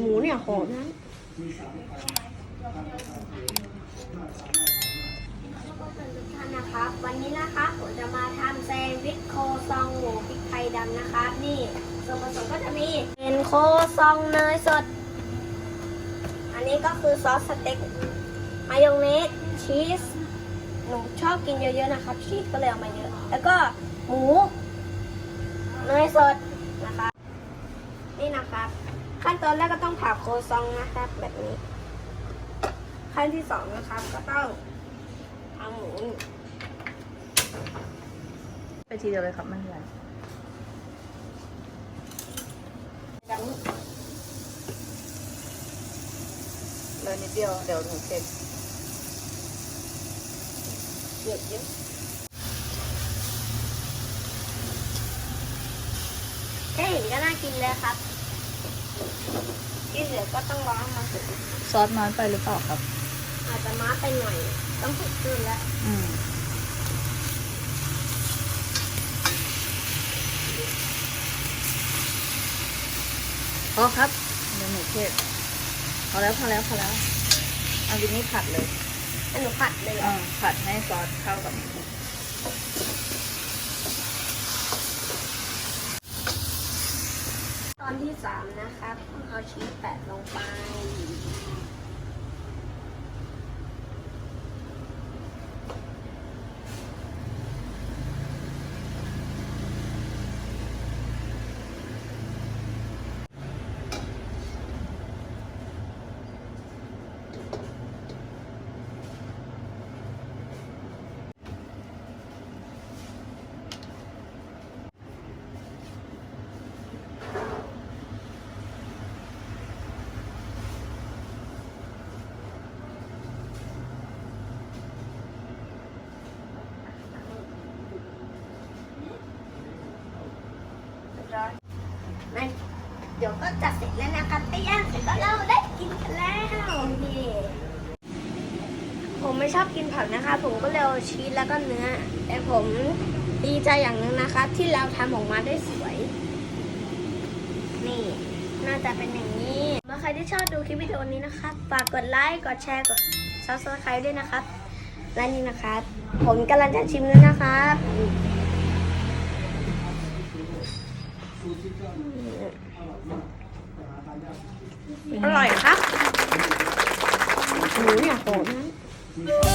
หมูเนี่ยหอมนะท่านนะครับวันนี้นะครับผมจะมาทำแซนด์วิชโคซองหมูพริกไทยดำนะครับนี่ส่วนผสมก็จะมีเป็นโคซองเนยสด อันนี้ก็คือซอสสเต็กมายองเนสชีสหนูชอบกินเยอะๆนะครับชีสก็เลยเอามาเยอะ แล้วก็หมูเนยสดนะครับนี่นะครับ ขั้นตอนแรกก็ต้องผ่าโคซองนะครับ แบบนี้ ขั้นที่สองนะครับ ก็ต้องเอาหมูไปทีเดียวเลยครับไม่เป็นไรแบบนี้เลยนิดเดียวเดี๋ยวหนูเก็บเยอะเยอะแค่เห็นก็น่ากินแล้วครับ กินเหลือก็ต้องร้องมาถึงซอสน้อยไปหรือเปล่าครับ อาจจะม้าไปหน่อย ต้องฝึกขึ้นแล้วอืมพอครับเดี๋ยวหนูเก็บพอแล้วพอแล้วพอแล้วเอาวินนี่ผัดเลยให้หนูผัดเลยอ่าผัดให้ซอสเข้ากับ อนที่สามนะครับ เอาชีสแปะลงไป นั่นเดี๋ยวก็จะเสร็จแล้วนะครับไปย่างเสร็จก็เราได้กินกันแล้วนี่ผมไม่ชอบกินผักนะคะ ผมก็เลยเอาชีสแล้วก็เนื้อ แต่ผมดีใจอย่างหนึงนะครับที่เราทำออกมาได้สวย นี่น่าจะเป็นอย่างนี้เมื่อใครที่ชอบดูคลิปวิดีโอนี้นะครับฝากกดไลค์กดแชร์กด subscribe ด้วยนะครับและนี่นะครับผมกำลังจะชิมแล้วนะครับ อร่อยครับหมูเนี่ยหอมนะ